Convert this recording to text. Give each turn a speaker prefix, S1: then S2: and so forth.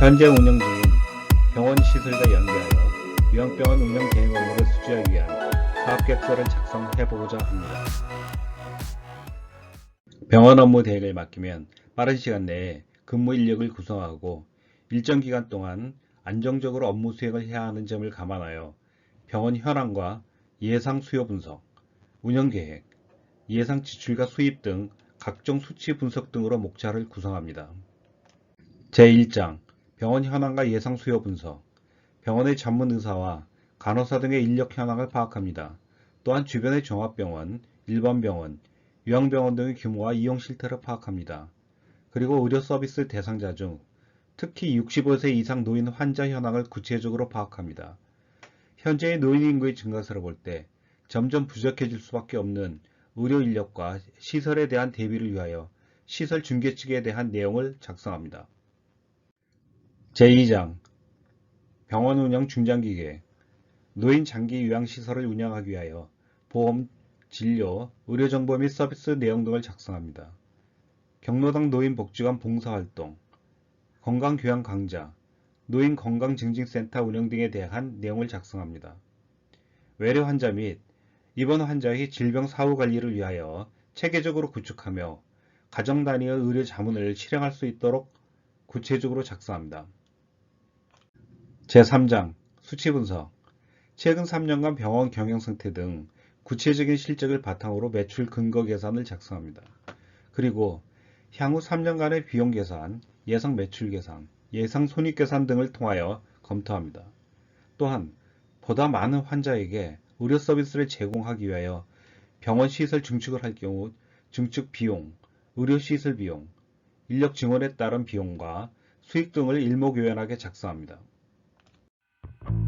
S1: 현재 운영 중인 병원 시설과 연계하여 요양병원 운영 대행 업무를 수주하기 위한 사업 계획서를 작성해보고자 합니다. 병원 업무 대행을 맡기면 빠른 시간 내에 근무 인력을 구성하고 일정 기간 동안 안정적으로 업무 수행을 해야 하는 점을 감안하여 병원 현황과 예상 수요 분석, 운영 계획, 예상 지출과 수입 등 각종 수치 분석 등으로 목차를 구성합니다. 제1장 병원 현황과 예상 수요 분석 병원의 전문 의사와 간호사 등의 인력 현황을 파악합니다. 또한 주변의 종합병원, 일반병원, 요양병원 등의 규모와 이용 실태를 파악합니다. 그리고 의료 서비스 대상자 중 특히 65세 이상 노인 환자 현황을 구체적으로 파악합니다. 현재의 노인 인구의 증가세를 볼 때 점점 부족해질 수밖에 없는 의료 인력과 시설에 대한 대비를 위하여 시설 중개 측에 대한 내용을 작성합니다. 제2장 병원 운영 중장기 계획 노인 장기 요양시설을 운영하기 위하여 보험, 진료, 의료정보 및 서비스 내용 등을 작성합니다. 경로당 노인복지관 봉사활동, 건강교양 강좌, 노인 건강증진센터 운영 등에 대한 내용을 작성합니다. 외래 환자 및 입원 환자의 질병 사후 관리를 위하여 체계적으로 구축하며 가정 단위의 의료 자문을 실행할 수 있도록 구체적으로 작성합니다. 제3장 수치 분석 최근 3년간 병원 경영 상태 등 구체적인 실적을 바탕으로 매출 근거 계산을 작성합니다. 그리고 향후 3년간의 비용 계산, 예상 매출 계산, 예상 손익 계산 등을 통하여 검토합니다. 또한 보다 많은 환자에게 의료 서비스를 제공하기 위하여 병원 시설 증축을 할 경우 증축 비용, 의료 시설 비용, 인력 증원에 따른 비용과 수익 등을 일목요연하게 작성합니다. Thank you.